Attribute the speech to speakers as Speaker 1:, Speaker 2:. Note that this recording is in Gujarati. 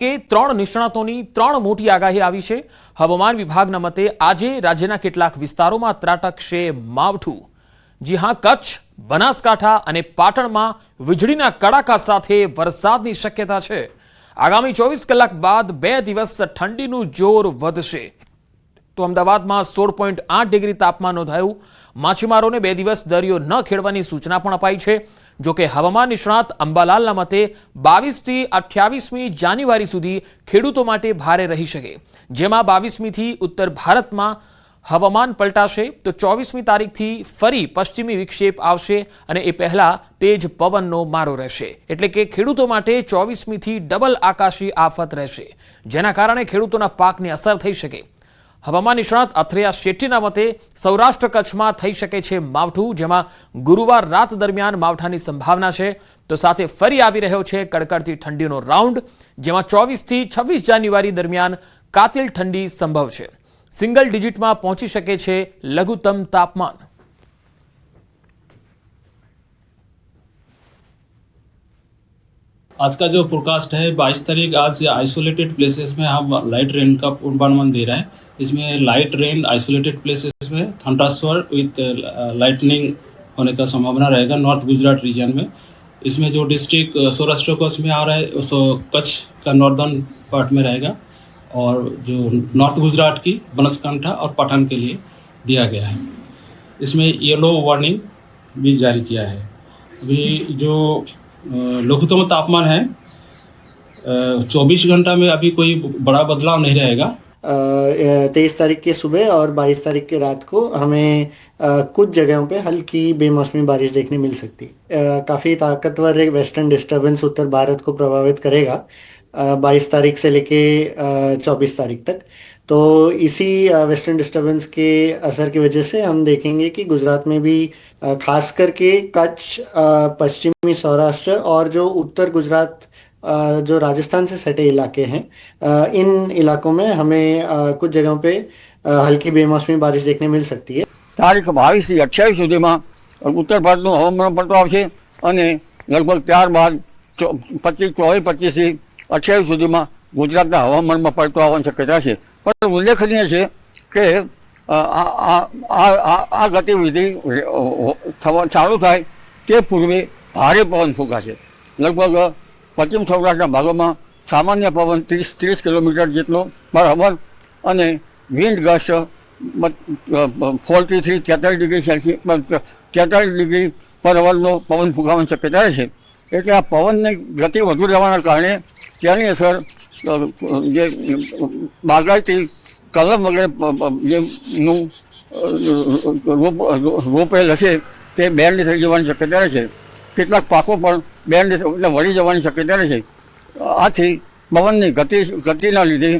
Speaker 1: કે ત્રણ નિષ્ણાતોની ત્રણ મોટી આગાહી આવી છે. હવામાન વિભાગના મતે આજે રાજ્યના કેટલાક વિસ્તારોમાં ત્રાટકશે માવઠું. જી હા, કચ્છ, બનાસકાંઠા અને પાટણમાં વીજળીના કડાકા સાથે વરસાદની શક્યતા છે. આગામી ચોવીસ કલાક બાદ બે દિવસ ઠંડીનું જોર વધશે. તો અમદાવાદમાં સોળ પોઈન્ટ આઠ ડિગ્રી તાપમાન નોંધાયું. માછીમારોને બે દિવસ દરિયો ન ખેડવાની સૂચના પણ અપાઈ છે. જોકે હવામાન નિષ્ણાત અંબાલાલના મતે બાવીસથી અઠ્યાવીસમી જાન્યુઆરી સુધી ખેડૂતો માટે ભારે રહી શકે. જેમાં બાવીસમીથી ઉત્તર ભારતમાં હવામાન પલટાશે, તો ચોવીસમી તારીખથી ફરી પશ્ચિમી વિક્ષેપ આવશે અને એ પહેલા તેજ પવનનો મારો રહેશે. એટલે કે ખેડૂતો માટે ચોવીસમીથી ડબલ આકાશી આફત રહેશે. જેના કારણે ખેડૂતોના પાકને અસર થઈ શકે. હવામાન નિષ્ણાત અથરેયા શેટ્ટીના મતે સૌરાષ્ટ્ર કચ્છમાં થઈ શકે છે માવઠું, જેમાં ગુરુવાર રાત દરમિયાન માવઠાની સંભાવના છે. તો સાથે ફરી આવી રહ્યો છે કડકડતી ઠંડીનો રાઉન્ડ, જેમાં ચોવીસથી છવ્વીસ જાન્યુઆરી દરમિયાન કાતિલ ઠંડી સંભવ છે. સિંગલ ડિજિટમાં પહોંચી શકે છે લઘુત્તમ તાપમાન.
Speaker 2: आज का जो फोरकास्ट है 22 तारीख, आज आइसोलेटेड प्लेसेस में हम लाइट रेन का पूर्वानुमान दे रहे हैं। इसमें लाइट रेन आइसोलेटेड प्लेसेस में थंडरस्वर विथ लाइटनिंग होने का संभावना रहेगा नॉर्थ गुजरात रीजन में। इसमें जो डिस्ट्रिक्ट सौराष्ट्र कोस्ट में आ रहा है सो कच्छ का नॉर्दर्न पार्ट में रहेगा और जो नॉर्थ गुजरात की बनसकांठा और पठान के लिए दिया गया है। इसमें येलो वार्निंग भी जारी किया है। अभी जो लघुत्तम तापमान है। चौबीस घंटा में अभी कोई बड़ा बदलाव नहीं रहेगा।
Speaker 3: तेईस तारीख के सुबह और बाईस तारीख के रात को हमें कुछ जगहों पे हल्की बेमौसमी बारिश देखने मिल सकती। है काफ़ी ताकतवर एक वेस्टर्न डिस्टरबेंस उत्तर भारत को प्रभावित करेगा बाईस तारीख से लेके चौबीस तारीख तक। तो इसी वेस्टर्न डिस्टरबेंस के असर की वजह से हम देखेंगे कि गुजरात में भी अ, खास करके कच्छ अ, पश्चिमी सौराष्ट्र और जो उत्तर गुजरात अ, जो राजस्थान से सटे इलाके हैं अ, इन इलाकों में हमें अ, कुछ जगहों पे अ, हल्की बेमौसमी बारिश देखने मिल सकती है
Speaker 4: તારીખ બાવીસથી અઠ્યાવીસ સુધીમાં ઉત્તર ભારતનું હવામાન પલટો આવશે અને લગભગ ત્યારબાદ ચો પચીસ ચોવીસ પચીસથી અઠ્યાવીસ સુધીમાં ગુજરાતના હવામાનમાં પલટો આવવાની શક્યતા છે પણ ઉલ્લેખનીય છે કે આ ગતિવિધિ ચાલુ થાય તે પૂર્વે ભારે પવન ફૂંકાશે. લગભગ પશ્ચિમ સૌરાષ્ટ્રના ભાગોમાં સામાન્ય પવન ત્રીસ ત્રીસ કિલોમીટર જેટલો બરાબર અને વિન્ડ ગસ્ટ ફોર્ટી થ્રી તેતાલીસ ડિગ્રી સેલ્સિયસ તેતાલીસ ડિગ્રી પર અવરનો પવન ફૂંકાવાની શક્યતા છે. એટલે આ પવનની ગતિ વધુ રહેવાના કારણે તેની અસર જે બાગાયતી કલમ વગેરે જેનું રોપેલ હશે તે બેન્ડ થઈ જવાની શક્યતા રહે છે. કેટલાક પાકો પણ બેન્ડ એટલે વળી જવાની શક્યતા રહે છે. આથી પવનની ગતિ, ગતિના લીધે